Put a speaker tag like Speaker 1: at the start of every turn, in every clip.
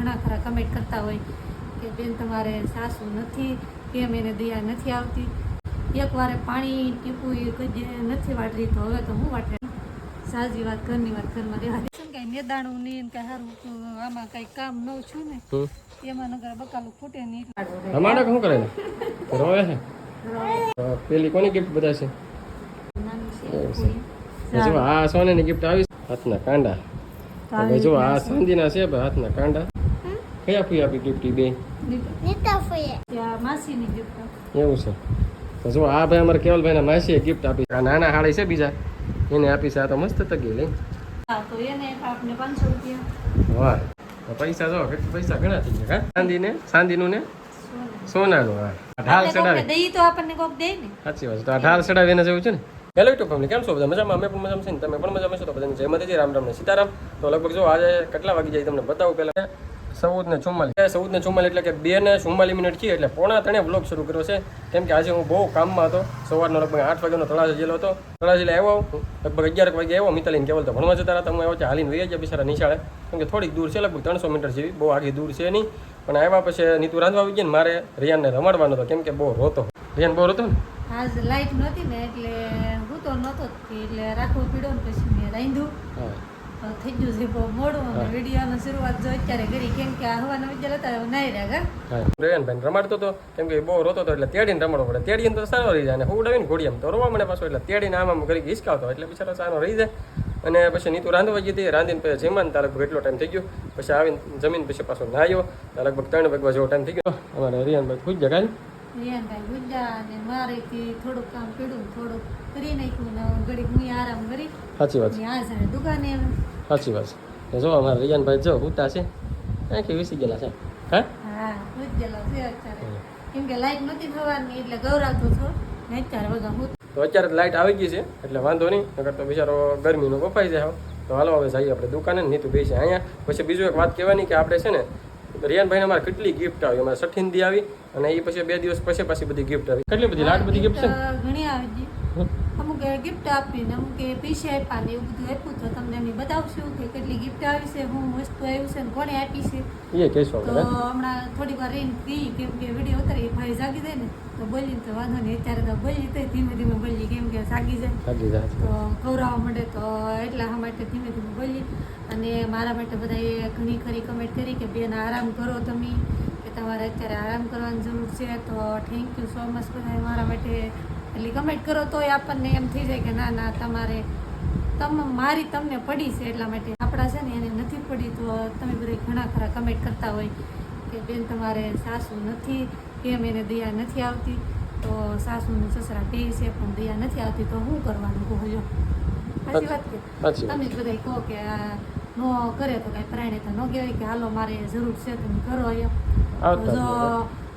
Speaker 1: ઘણા ખરા કમેન્ટ કરતા હોય કે બેન તમારે સાસુ નથી કેમ એને દયા નથી આવતી? એકવારે પાણી ટીપું એ કદી નથી વાટરી તો હવે તો હું વાટે? સાજી વાત ઘરની વાત ઘરમાં રહેવા કઈ મેદાણું નહીં કઈ સારું આમાં કઈ કામ ન છું ને એમાં નગર બકાલું ખૂટે નહીં.
Speaker 2: અમારે શું કરે રોવે છે? પેલી કોની ગિફ્ટ બધા છે? જો આ સોનાની ગિફ્ટ આવી હાથના કાંડા. જો આ ચાંદીના છે હાથના કાંડા. કયા આપી આપી ગિફ્ટ બે. એવું છે. તો જો આ ભાઈ અમારે કેવલભાઈના માસીએ ગિફ્ટ આપી. આ નાના હાળી છે બીજા. એને આપી છે આ તો મસ્ત તકી લઈ વાહ. પૈસા જો પૈસા ઘણા થઈ ગયા હા? ચાંદીને ચાંદીનું ને સોનાનું હા. ઢાલ ચડાવી.
Speaker 1: તો આપણને કોક દે ને.
Speaker 2: સાચી વાત છે. તો આ ઢાલ ચડાવી એને જેવું છે ને? હેલો યુટ્યુબ ફેમિલી કેમ છો બધા? મજામાં? અમે પણ મજામાં છે ને? તમે પણ મજામાં છો? તો બધાને જય માતાજી રામ રામ ને સીતારામ. તો લગભગ જો આજે કેટલા વાગી જાય તમને બતાવું પહેલા. ચૌદ ને ચુમ્માલીસ. ચૌદ ને ચુમ્માલીસ એટલે કે બે ને ચુમ્માલીસ મિનિટ છે એટલે પોણા ત્રણે બ્લોગ શરૂ કર્યો છે. કેમ કે આજે હું બહુ કામમાં હતો. સવારનો લગભગ આઠ વાગ્યાનો તળાજા જેલો હતો. તળાજા એટલે આવ્યો. લગભગ અગિયાર વાગે આવ્યો. મિતાલીને કેવલ તો ભણવા જતા હતા હું આવ્યો છે હાલીને વહી ગયા બિચારા નિશાળે. કેમ કે થોડીક દૂર છે લગભગ ત્રણસો મીટર જેવી. બહુ આગી દૂર છે નહીં પણ આવ્યા પછી નીતુ રાંધવા આવી ગયા ને મારે રિયાનને રમાડવાનો હતો. કેમ કે બહુ રોતો. રિયાન બહુ રોતો ને?
Speaker 1: આજ લાઈટ નહોતી ને એટલે હું તો નહોતો એટલે રાખવો પીડો ને પછી મેં રાંધ્યું. થઈ ગયું છે. બહુ મોડું અને વિડીયોની શરૂઆત જો અત્યારે કરી કેમ કે આ વિચાર હતા નાઈ રહ્યા
Speaker 2: હા. રેયાનભાઈ રમાડતો હતો કેમ કે બહુ રોતો હતો એટલે તેડીને રમાડવો પડે. તેડીને તો સારો રહી જાય અને હું ઉડાવીને ઘોડીએ તો રોવા મને પાછો એટલે તેડીને આમ આમ કરી હિસકાવતો એટલે બિચારો સારો રહી જાય. અને પછી નીતુ રાંધવા જતી રાંધીને પછી જમવાનું ત્યાં લગભગ એટલો ટાઈમ થઈ ગયો. પછી આવીને જમીન પછી પાછો નાહ્યો ત્યાં લગભગ ત્રણ વાગવા જેવો ટાઈમ થઈ ગયો. અમારે રિયાનભાઈ ખુશ જગાય
Speaker 1: રિયાનભાઈ ગુંજા અને મારેથી થોડુંક કામ પીડું થોડુંક કરી નાખ્યું ને ઘડીક હું આરામ કરી
Speaker 2: સાચી વાત
Speaker 1: આ સાડે દુકાને
Speaker 2: સાચી વાત છે. જો અમારે રિયાનભાઈ જો ઉતા છે. આખી વીસી ગયેલા છે. હા?
Speaker 1: હા ભૂજ ગયેલા છે અત્યારે. કેમ કે લાઈટ નથી થવાની એટલે ગૌરાવતો છો. ને અત્યારે વગર હું
Speaker 2: તો અત્યારે લાઇટ આવી ગઈ છે એટલે વાંધો નહીં. નકર તો બિચારો ગરમીનો બફાઈ જાય તો હાલો હવે જઈએ આપણે દુકાને. ને બેસીએ બેસી અહીંયા. પછી બીજું એક વાત કહેવાની કે આપણે છે ને રિયાનભાઈને અમારે કેટલી ગિફ્ટ આવી? અમારે સઠીનથી આવી અને એ પછી બે દિવસ પછી પાછી બધી ગિફ્ટ આવી. કેટલી બધી? લાટ બધી ગિફ્ટ છે
Speaker 1: ઘણી આવી. અમુક ગિફ્ટ આપીને કે પૈસા આપ્યા ને એવું બધું આપ્યું તો તમને એમની બતાવશું કે કેટલી ગિફ્ટ આવી છે હું વસ્તુ આવ્યું છે ને કોણે આપી છે.
Speaker 2: એ કહેશો
Speaker 1: તો હમણાં થોડી વાર રહીને કહી કેમ કે વીડિયો ઉતારી ભાઈ જાગી જાય ને તો બોલી તો વાંધો નહીં અત્યારે તો બોલી તો ધીમે ધીમે બોલી કેમ કે જાગી જાય. તો ખવડાવવા માંડે તો એટલા માટે ધીમે ધીમે બોલી. અને મારા માટે બધાએ ઘણી ખરી કમેન્ટ કરી કે બેન આરામ કરો તમે કે તમારે અત્યારે આરામ કરવાની જરૂર છે. તો થેન્ક યુ સો મચ બધા મારા માટે એટલી કમેન્ટ કરો તો આપણને એમ થઈ જાય કે ના ના તમારે તમ મારી તમને પડી છે એટલા માટે આપણા છે ને એને નથી પડી તો તમે બધા ઘણા ખરા કમેન્ટ કરતા હોય કે બેન તમારે સાસુ નથી કેમ એને દયા નથી આવતી? તો સાસુ ને સસરા બે છે પણ દયા નથી આવતી તો શું કરવાનું કહો જો સાચી વાત કે? તમે બધા કહો કે નો કરે તો કઈ પ્રાણી તો ન કહેવાય કે હાલો મારે જરૂર છે તમે કરો એમ જો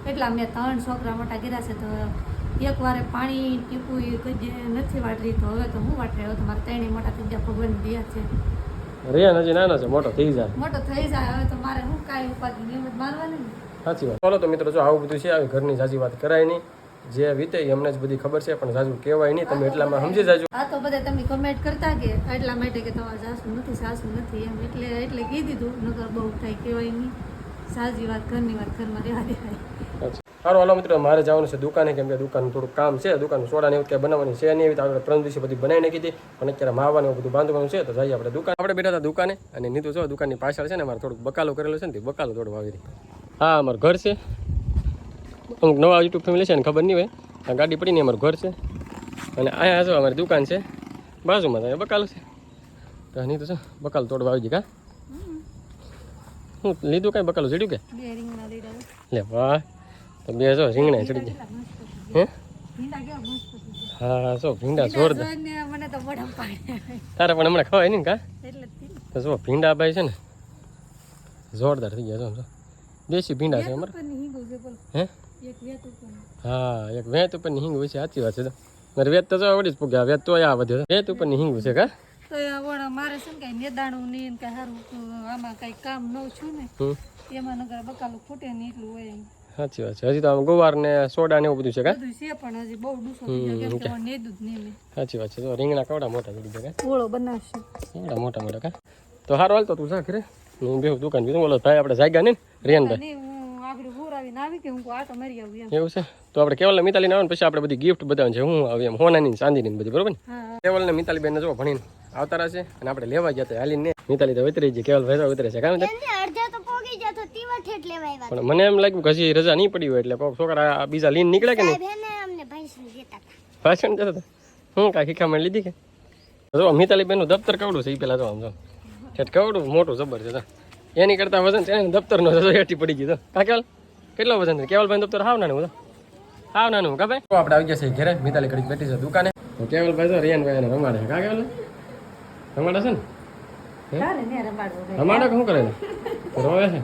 Speaker 1: એટલા મેં ત્રણ છોકરા મોટા કર્યા છે તો એક વારે પાણી ટીપું એ કઈ નથી વાટરી તો હવે તો હું વાટરી? હવે તો મારે ત્રણેય મોટા થઈ ગયા ભગવાન દયા છે.
Speaker 2: રિયાન હજી નાના છે મોટો થઈ જાય.
Speaker 1: મોટો થઈ જાય હવે તો મારે હું કાંઈ ઉપાધિ નિયમિત જ માનવાની ને?
Speaker 2: સાચી વાત. બોલો તો મિત્રો જો આવું બધું છે આવી ઘરની સાચી વાત કરાય નહીં. જે વીતે એ અમને જ બધી ખબર છે પણ સાચું કહેવાય નહીં. તમે એટલામાં સમજી જાજો.
Speaker 1: આ તો બધા તમે કમેન્ટ કરતા કે એટલા માટે કે તમારે સાસુ નથી સાસુ નથી એમ. એટલે એટલે કહી દીધું નગર બહુ થાય કહેવાય નહીં. સાજી વાત ઘરની વાત ઘરમાં રહેવા દેવાય.
Speaker 2: સારું હાલો મિત્રો મારે જવાનું છે દુકાને કેમ કે દુકાન થોડુંક કામ છે દુકાન સોડા ને એવું કંઈ બનાવવાની છે નહીં એવી આપણે ત્રણ દિવસે બધી બનાવી નાખી હતી. પણ અત્યારે માવાનું એવું બધું બાંધવાનું છે તો જઈએ આપણે દુકાન. આપણે બેઠા હતા દુકાને અને નીતુ જો દુકાનની પાછળ છે ને મારે થોડુંક બકાલો કરેલો છે ને બકાલો થોડું વાવી હા અમારું ઘર છે. અમુક નવા યુટ્યુબ ફેમિલી છે ને ખબર નહીં હોય. આ ગાડી પડીને અમારું ઘર છે. અને અહીંયા જો અમારી દુકાન છે. બાજુમાં અહીંયા બકાલો છે. તો નહીં તો બકાલો તોડવા આવી કા? હું લીધું કાંઈ બકાલો ચડ્યું કે? લે વાહ. તો બે જો રીંગણા ચડી ગયા હે? હા જો ભીંડા જોરદાર. તારે પણ હમણાં ખવાય નહીં કા?
Speaker 1: એટલે
Speaker 2: તો જો ભીંડા ભાઈ છે ને જોરદાર થઈ ગયા જો દેશી ભીંડા છે અમારે. હે?
Speaker 1: એક વેત ઉપરની.
Speaker 2: હા એક વેત ઉપરની હિંગ હોય છે સાચી વાત છે મારે વેત તો આવડી જ પૂગ્યા વેત તો આ વધ્યો વેત ઉપરની હિંગ છે કા?
Speaker 1: તો વણ મારે કાંઈ ને આમાં કાંઈ કામ ન છું ને. એમાં નગર બકાલું ખૂટે નહીં એટલું હોય એમ.
Speaker 2: સાચી વાત છે. હજી તો આમ ગોવાર ને સોડા ને એવું બધું છે કા?
Speaker 1: છે પણ હજી બહુ ડૂસો થઈ કે.
Speaker 2: સાચી વાત છે. તો રીંગણા કવડા મોટા ચડી ગયા
Speaker 1: ઓળો બનાવશે.
Speaker 2: કા એવડા મોટા મોટા કા? તો હારો હાલ તો તું જા ઘરે. હું બેહું દુકાન બીજું બોલો ભાઈ આપણે જાગ્યા ને રિયાનભાઈ
Speaker 1: નહીં હું આગળ બોરાવીને આવી કે હું કહું આટો મારી આવું એમ.
Speaker 2: એવું છે? તો આપણે કેવલ ને મિતાલીને આવે ને પછી આપણે બધી ગિફ્ટ બતાવવાની છે હું આવે એમ. હોનાની ચાંદીની બધી બરોબર ને? કેવલ ને મિતાલી બેન જો ભણીને આવતા રહેશે અને આપણે લેવા ગયા હતા હાલીને મિતાલી તો ઉતરી ગઈ. કેવલ ભાઈ ઉતરે છે. કામ છે પણ મને એમ લાગ્યું કે હજી રજા નહીં પડી હોય એટલે કોક છોકરા બીજા લીન નીકળે કે નહીં? ભાષણ જતા હતા. હું કાંઈ શીખામણ લીધી કે? જો મિતાલી બેનનું દફતર કવડું છે એ પેલા તો આમ જો. કવડું મોટું જબરજસ્ત એની કરતા વજન છે ને દફતરનો જો હેઠી પડી ગયો તો કા કેવલ કેટલો વજન છે? કેવલભાઈ દફતર હાવ નાનું હાવ નાનું કા ભાઈ? તો આપણે આવી ગયા છે ઘરે મિતાલી ઘડીક બેઠી છે દુકાને. તો કેવલભાઈ તો રિયાનભાઈ એને રમાડે કા કેવલ રમાડે છે ને? રમાડો કે શું કરે છે? રોવે છે.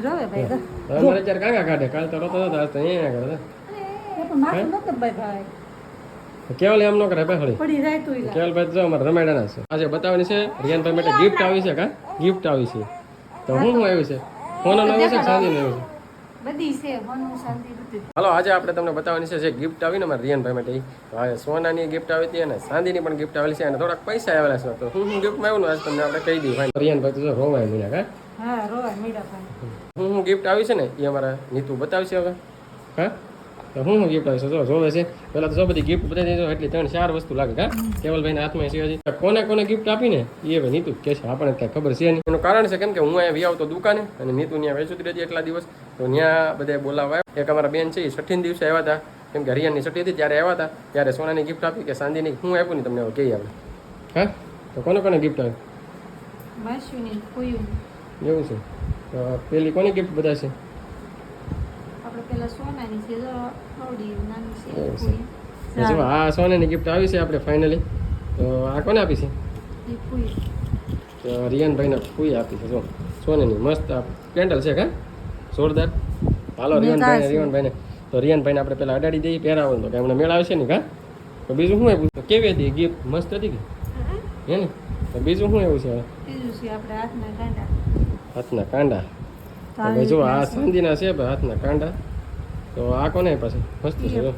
Speaker 1: નહીં રોવે ભાઈ.
Speaker 2: મારે કાઢે. કાલ તો રોતો હતો આજ તો અહીંયા કરે
Speaker 1: એ પણ માથું ન કપાય ભાઈ
Speaker 2: કેવલ એમ ન કરે ભાઈ
Speaker 1: પડી જાય તું ઈ
Speaker 2: કેવલભાઈ તો અમારે રમાડાના છે. આજે બતાવવાની છે રિયાનભાઈ માટે ગિફ્ટ આવી છે કા? ગિફ્ટ આવી છે. તો હું શું આવ્યું છે? ફોન આવ્યું છે કે સાંજીનો આવ્યું છે?
Speaker 1: બધી છે મનનું શાંતિ બધું
Speaker 2: હાલો આજે આપણે તમને બતાવવાની છે જે ગિફ્ટ આવી ને મારા રિયનભાઈ માટે. ઈ. હવે સોનાની ગિફ્ટ આવી હતી અને ચાંદીની પણ ગિફ્ટ આવેલી છે અને થોડાક પૈસા આવેલા છે. તો હું ગિફ્ટ ગિફ્ટમાં આવ્યું ને આજ તમને આપણે કહી દઈએ ભાઈ તો જો રોવાય મીના કા?
Speaker 1: હા રોવા ભાઈ
Speaker 2: હું હું ગિફ્ટ આવી છે ને એ અમારા નીતુ બતાવશે હવે. હા? તો હું હું ગિફ્ટ આવી છે? જો જોવે છે. પેલા તો જો બધી ગિફ્ટ બતાવી દેજો એટલી ત્રણ ચાર વસ્તુ લાગે કા કેવલભાઈના હાથમાં છે હજી. કોને કોને ગિફ્ટ આપીને એ હવે નીતુ કે છે. આપણને કાંઈ ખબર છે નહીં. એનું કારણ છે કેમ કે હું અહીંયા વી આવતો દુકાને અને નીતુ ત્યાં વેચુતી રહેતી એટલા દિવસ. તો ત્યાં બધા બોલાવવા એક અમારા બેન છે એ છઠ્ઠીન દિવસે આવ્યા હતા. કેમ કે હરિયાણની છઠ્ઠી હતી ત્યારે આવ્યા હતા. ત્યારે સોનાની ગિફ્ટ આપી કે ચાંદીની હું આપ્યું ને તમને કહી આવે. હા? તો કોને કોને ગિફ્ટ આવે
Speaker 1: માસ્યુની કોયું
Speaker 2: એવું છે. પેલી કોની ગિફ્ટ બધા છે?
Speaker 1: આપણે પેલા સોનાની છે જો થોડી નાની છે
Speaker 2: એવું છે. જો આ સોનાની ગિફ્ટ આવી છે આપણે ફાઇનલી તો આ કોને આપી છે? તો રિયાનભાઈને ફૂઈ આપી છે જો. સોનાની મસ્ત કેન્ડલ છે કા? જોરદાર. હાલો રિયાનભાઈને રિયાનભાઈને. તો રિયાનભાઈને આપણે પેલા અડાડી દઈએ પહેરાવો તો કે હમણાં મેળ આવશે ને કા? તો બીજું શું આપ્યું તો કેવી હતી ગિફ્ટ મસ્ત હતી કે? હે ને? તો બીજું શું એવું છે
Speaker 1: બીજું છે આપણે હાથના કાંડા
Speaker 2: હાથના કાંડા. ભાઈ જો આ
Speaker 1: રીતના છે.
Speaker 2: ભાઈ હાથના કાંડા. તો આ કોને પાછી? મસ્ત છે
Speaker 1: એ
Speaker 2: જો.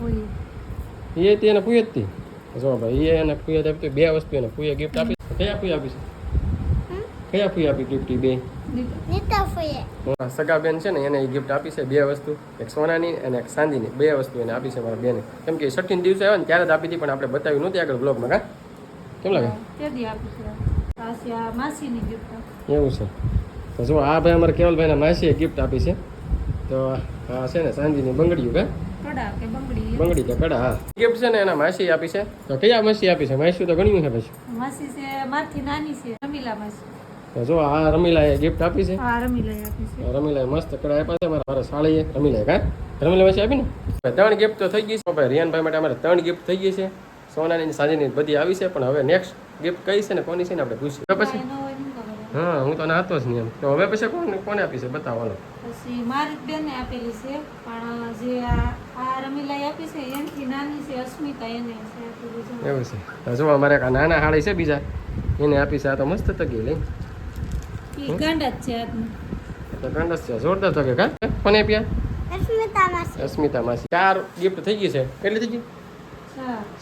Speaker 2: એ તે એને પૂય જ હતી. જો ભાઈ એ એને પૂય જ આપી બે વસ્તુ એને પૂય ગિફ્ટ આપી. કયા પૂય આપી છે? કયા પૂય આપી ગિફ્ટ બે? સગા બેન છે ને એને ગિફ્ટ આપી છે બે વસ્તુ. એક સોનાની અને એક ચાંદીની બે વસ્તુ એને આપી છે મારા બેને. કેમ કે છઠ્ઠી દિવસે આવે ને ત્યારે જ આપી હતી પણ આપણે બતાવ્યું નહોતી આગળ બ્લોગમાં કા? કેમ લાગે. એવું છે. તો જો આ ભાઈ અમારે કેવલભાઈના માસીએ ગિફ્ટ આપી છે. તો આ છે ને સાંજીની બંગડીયું કા
Speaker 1: બંગડી
Speaker 2: કે કડા હા. ગિફ્ટ છે ને એના માસી આપી છે. તો કયા માસી આપી છે? માસી તો ઘણી છે પછી.
Speaker 1: માસી છે મારથી નાની છે રમીલા માસી.
Speaker 2: તો જો આ રમીલાએ ગિફ્ટ આપી છે.
Speaker 1: આપી છે.
Speaker 2: રમીલાએ મસ્ત કડા આપ્યા છે મારા મારા સાળીએ. રમીલાએ કા? રમીલા માસી આપી ને? ત્રણ ગિફ્ટ તો થઈ ગઈ છે. ભાઈ રિયાનભાઈ માટે અમારે ત્રણ ગિફ્ટ થઈ ગઈ છે. સોનાની સાંજની બધી આવી છે પણ હવે નેક્સ્ટ ગિફ્ટ કઈ છે ને કોની છે ને આપણે પૂછીએ. પછી? હા હું તો નાતો જ નહીં એમ. તો હવે પછી કોને કોને આપી છે? બતાવવાનો
Speaker 1: પછી મારી જ બેને આપેલી છે પણ જે આ આ રમીલાએ આપી છે એનથી નાની છે અસ્મિતા એને છે
Speaker 2: એવું છે. તો જો અમારે નાના હાળી છે બીજા. એને આપી છે આ તો મસ્ત તકી લઈ
Speaker 1: ગંડ ગાંડા જ છે
Speaker 2: તો કંડસ છે. જોરદાર તકે કા? કોને આપ્યા?
Speaker 3: અસ્મિતા માસી
Speaker 2: અસ્મિતા માસી ચાર ગિફ્ટ થઈ ગઈ છે. કેટલી થઈ ગઈ?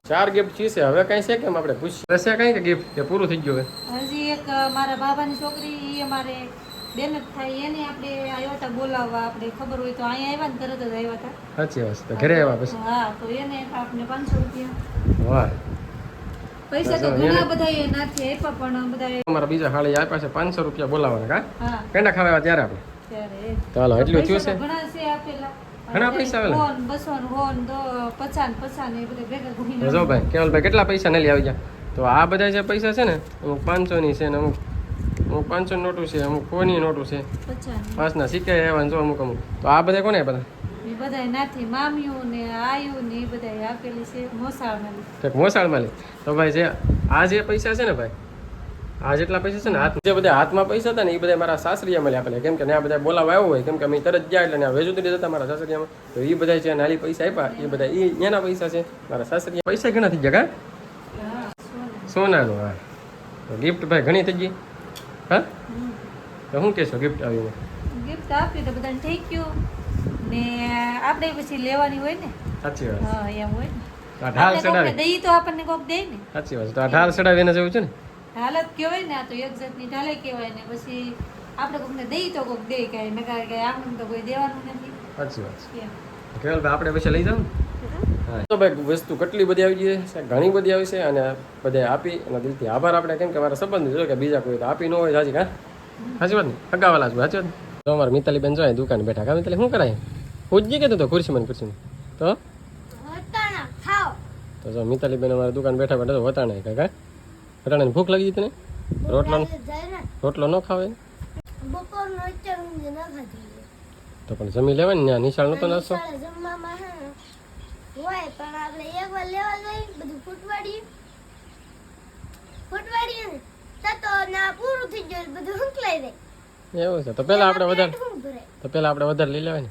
Speaker 2: ચાર. ગિફ્ટ છે. હવે કઈ છે કેમ? આપણે પૂછીએ. રસ્યા કઈ કે ગિફ્ટ પૂરું થઈ ગયું હવે?
Speaker 1: હજી એક મારા બાબાની છોકરી એ અમારે બેન જ થાય એને આપણે આવ્યા હતા બોલાવવા આપણે ખબર હોય તો અહીંયા આવ્યા ને તરત જ આવ્યા હતા.
Speaker 2: સાચી વાત તો ઘરે આવ્યા પછી?
Speaker 1: હા તો એને આપણે પાંચસો રૂપિયા.
Speaker 2: વાહ.
Speaker 1: પૈસા તો ઘણા બધા આપ્યા પણ બધા
Speaker 2: અમારા બીજા હાળી આપ્યા છે પાંચસો રૂપિયા બોલાવવાના કા?
Speaker 1: હા.
Speaker 2: પેંડા ખાવા ત્યારે આપણે?
Speaker 1: ત્યારે
Speaker 2: એટલું થયું છે?
Speaker 1: ઘણા છે આપેલા.
Speaker 2: ઘણા પૈસા આવેલા?
Speaker 1: હોન બસો પચાસ પચાસ ને એ બધા ભેગા
Speaker 2: જો ભાઈ કેવલભાઈ કેટલા પૈસા ને લઈ આવી ગયા? તો આ બધા જે પૈસા છે ને અમુક પાંચસોની છે ને અમુક અમુક પાંચસો નોટું છે અમુક કોની નોટું છે? પાંચના સિક્કા આવ્યા જો અમુક અમુક. તો આ બધા કોને બધા
Speaker 1: મોસાળમાં
Speaker 2: તો ભાઈ જે આ જે પૈસા છે ને ભાઈ આ જેટલા પૈસા છે ને હાથ જે બધા હાથમાં પૈસા હતા ને એ બધા મારા સાસરિયામાં આપેલા. કેમ કે આ બધા બોલાવા આવ્યો હોય કેમ કે અમે તરત ગયા એટલે વેજુતરી જતા મારા સાસરિયામાં. તો એ બધા જે નાલી પૈસા આપ્યા એ બધા એ એના પૈસા છે. મારા સાસરિયા પૈસા ઘણા થઈ ગયા સોનાનું હા. ગિફ્ટ ભાઈ ઘણી થઈ ગઈ? હા? તો શું કહેશો ગિફ્ટ આવીને?
Speaker 1: ગિફ્ટ આપી તો બધાને થેન્ક યુ ને આપણે પછી લેવાની હોય ને?
Speaker 2: સાચી વાત.
Speaker 1: હા એમ હોય ને.
Speaker 2: તો આ ઢાલ ચડાવી.
Speaker 1: દઈએ તો આપણને કોક દે ને.
Speaker 2: સાચી વાત. તો આ ઢાલ ચડાવીને જવું છે ને?
Speaker 1: હાલત કહેવાય ને આ તો એક જાતની ઢાલે કહેવાય ને. પછી આપણે કોકને દઈ તો કોક દે કાંઈ નકાર કે આમ તો કોઈ દેવાનું નથી.
Speaker 2: સાચી વાત. છે આપણે પછી લઈ જાઉં તો ભાઈ વસ્તુ કેટલી બધી આવી ગઈ છે? ઘણી બધી આવી છે અને બધા આપી અને દિલથી આભાર આપણે કેમ કે મારા સંબંધ જો કે બીજા કોઈ તો આપી ન હોય સાચી કા? સાચી વાત ને? અગાવાલા છું સાચી વાત તો અમારા મિતાલી બેન જોઈએ દુકાન બેઠા. કા મિતાલી શું કરાય? પૂજજી કહેતો તો ખુરશીમાં ને ખુરશીમાં તો? તો જો મિતાલી બેન અમારા દુકાન બેઠા બેઠા તો વટાણા કાકા વટાણાની ભૂખ લાગી હતી ને રોટલો રોટલો ન ખાવે તો પણ જમી લેવાય ને નિશાળ નતો નાસ્તો
Speaker 3: નિશાળે જમવામાં હે ને હોય પણ આપણે એકવાર લેવા જઈએ બધું ફૂટવાડીએ ફૂટવાડીએ ને તો ના પૂરું થઈ ગયું બધું હંકલાઈ દે
Speaker 2: એવું છે તો પેલા આપણે વધારે તો પેલા આપણે વધારે લઈ લેવાય ને.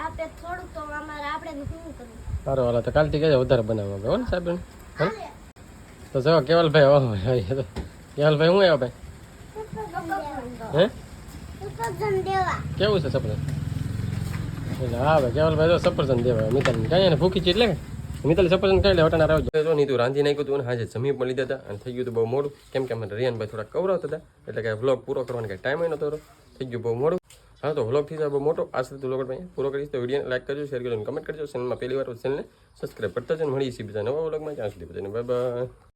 Speaker 3: આપણે થોડુંક તો અમારે આપણે શું કરવું?
Speaker 2: સારું હાલો તો કાલથી કહેજો વધારે બનાવવા હો? ને સાહેબ તો જો કેવલભાઈ ઓહો કેવલભાઈ હું આવ્યો ભાઈ? હે? કેવું છે એટલે હા ભાઈ સફરજન દેવાય કાંઈ એને ભૂખી છે એટલે મિતાલી સફરજન ખાઈ લે, વટાણા રાવ જો નહીં તું રાંધી નાખ્યું હતું અને હાજે જમી પણ લીધા અને થઈ ગયું બહુ મોડું. કેમ કે અમારે રિયાનભાઈ થોડા કવરાવતા હતા, એટલે કે વ્લોગ પૂરો કરવાનો કંઈ ટાઈમ નહોતો. થઈ ગયું બહુ મોડું. હા, તો વ્લોગ થઈ બહુ મોટો. આ સાથે વ્લોગ પૂરો કરીશ. તો વીડિયો કરજો શેર કરજો કમેન્ટ કરજો. પહેલી વાર ચેનલને સબસ્ક્રાઈબ કરતા જ મળીએ છીએ બીજા નવા વ્લોગમાં